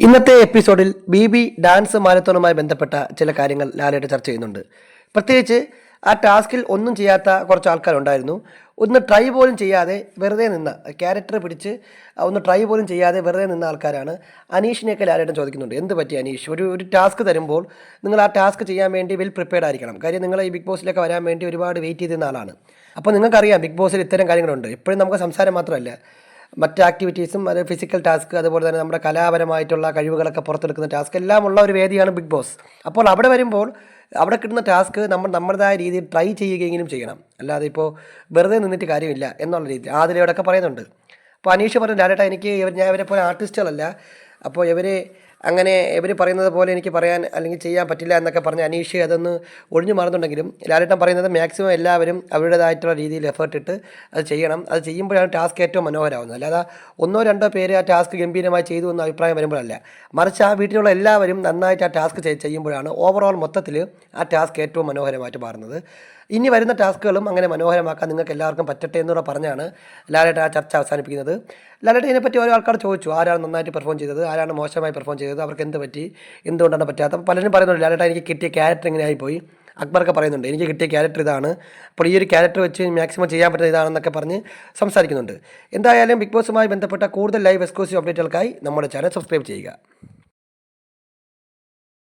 ഇന്നത്തെ എപ്പിസോഡിൽ B B dance മാരത്തോണുമായി ബന്ധപ്പെട്ട ചില കാര്യങ്ങൾ ലാലേട്ട് ചർച്ച ചെയ്യുന്നുണ്ട്. പ്രത്യേകിച്ച് ആ ടാസ്കിൽ ഒന്നും ചെയ്യാത്ത കുറച്ച് ആൾക്കാരുണ്ടായിരുന്നു. ഒന്ന് ട്രൈ പോലും ചെയ്യാതെ വെറുതെ നിന്ന ക്യാരക്ടർ പിടിച്ച് ഒന്ന് ട്രൈ പോലും ചെയ്യാതെ വെറുതെ നിന്ന ആൾക്കാരാണ് അനീഷിനെയൊക്കെ ലാലേട്ടൻ ചോദിക്കുന്നുണ്ട്. എന്ത് പറ്റി അനീഷ്? ഒരു ഒരു ടാസ്ക് തരുമ്പോൾ നിങ്ങൾ ആ ടാസ്ക് ചെയ്യാൻ വേണ്ടി വെൽ പ്രിപ്പയർഡ് ആയിരിക്കണം. കാര്യം നിങ്ങൾ ഈ ബിഗ് ബോസിലൊക്കെ വരാൻ വേണ്ടി ഒരുപാട് വെയിറ്റ് ചെയ്തിരുന്ന ആളാണ്. അപ്പോൾ നിങ്ങൾക്കറിയാം ബിഗ് ബോസിൽ ഇത്തരം കാര്യങ്ങളുണ്ട്. എപ്പോഴും നമുക്ക് സംസാരം മാത്രമല്ല. മറ്റ് ആക്ടിവിറ്റീസും അത് ഫിസിക്കൽ ടാസ്ക് അതുപോലെ തന്നെ നമ്മുടെ കലാപരമായിട്ടുള്ള കഴിവുകളൊക്കെ പുറത്തെടുക്കുന്ന ടാസ്ക് എല്ലാം ഉള്ള ഒരു വേദിയാണ് ബിഗ് ബോസ് അപ്പോൾ അവിടെ വരുമ്പോൾ അവിടെ കിട്ടുന്ന ടാസ്ക് നമ്മൾ നമ്മുടേതായ രീതിയിൽ ട്രൈ ചെയ്യുകയെങ്കിലും ചെയ്യണം. അല്ലാതെ ഇപ്പോൾ വെറുതെ നിന്നിട്ട് കാര്യമില്ല എന്നുള്ള രീതി ആദിലയോടൊക്കെ പറയുന്നുണ്ട്. അപ്പോൾ അനീഷ് പറഞ്ഞു ഡയറക്റ്റ് എനിക്ക് ഇവർ ഞാൻ ഇവരെ പോലെ ആർട്ടിസ്റ്റുകളല്ല അപ്പോൾ ഇവർ അങ്ങനെ ഇവർ പറയുന്നത് പോലെ എനിക്ക് പറയാൻ അല്ലെങ്കിൽ ചെയ്യാൻ പറ്റില്ല എന്നൊക്കെ പറഞ്ഞ് അനീഷ് അതൊന്ന് ഒഴിഞ്ഞു മാറുന്നുണ്ടെങ്കിലും ലാലേട്ടൻ പറയുന്നത് മാക്സിമം എല്ലാവരും അവരുടേതായിട്ടുള്ള രീതിയിൽ എഫേർട്ട് ഇട്ട് അത് ചെയ്യണം. അത് ചെയ്യുമ്പോഴാണ് ടാസ്ക് ഏറ്റവും മനോഹരമാവുന്നത്. അല്ലാതെ ഒന്നോ രണ്ടോ പേര് ആ ടാസ്ക് ഗംഭീരമായി ചെയ്തു എന്ന അഭിപ്രായം വരുമ്പോഴല്ല. മറിച്ച് ആ വീട്ടിലുള്ള എല്ലാവരും നന്നായിട്ട് ആ ടാസ്ക് ചെയ്യുമ്പോഴാണ് ഓവറോൾ മൊത്തത്തിൽ ആ ടാസ്ക് ഏറ്റവും മനോഹരമായിട്ട് മാറുന്നത്. ഇനി വരുന്ന ടാസ്കുകളും അങ്ങനെ മനോഹരമാക്കാൻ നിങ്ങൾക്ക് എല്ലാവർക്കും പറ്റട്ടെ എന്നൂടെ പറഞ്ഞാണ് ലാലേട്ടൻ ആ ചർച്ച അവസാനിപ്പിക്കുന്നത്. ലാലേട്ടൻ ഇതിനെപ്പറ്റി ഓരോ ആൾക്കാർ ചോദിച്ചു. ആരാണ് നന്നായിട്ട് പെർഫോം ചെയ്തത്? ആരാണ് മോശമായി പെർഫോം ചെയ്തത്? അവർക്ക് എന്ത് പറ്റി? എന്തുകൊണ്ടാണ് പറ്റാത്ത അപ്പോൾ പലരും പറയുന്നുണ്ട് ലാലേട്ടാ എനിക്ക് കിട്ടിയ ക്യാരക്ടർ ഇങ്ങനെ ആയിപ്പോയി അക്ബറൊക്കെ പറയുന്നുണ്ട് എനിക്ക് കിട്ടിയ ക്യാരക്ടർ ഇതാണ്. അപ്പോൾ ഈ ഒരു ക്യാരക്ടർ വെച്ച് മാക്സിമം ചെയ്യാൻ പറ്റുന്ന ഇതാണെന്നൊക്കെ പറഞ്ഞ് സംസാരിക്കുന്നുണ്ട്. എന്തായാലും ബിഗ് ബോസുമായി ബന്ധപ്പെട്ട കൂടുതൽ ലൈവ് എക്സ്ക്ലൂസീവ് അപ്ഡേറ്റുകൾക്കായി നമ്മുടെ ചാനൽ സബ്സ്ക്രൈബ് ചെയ്യുക.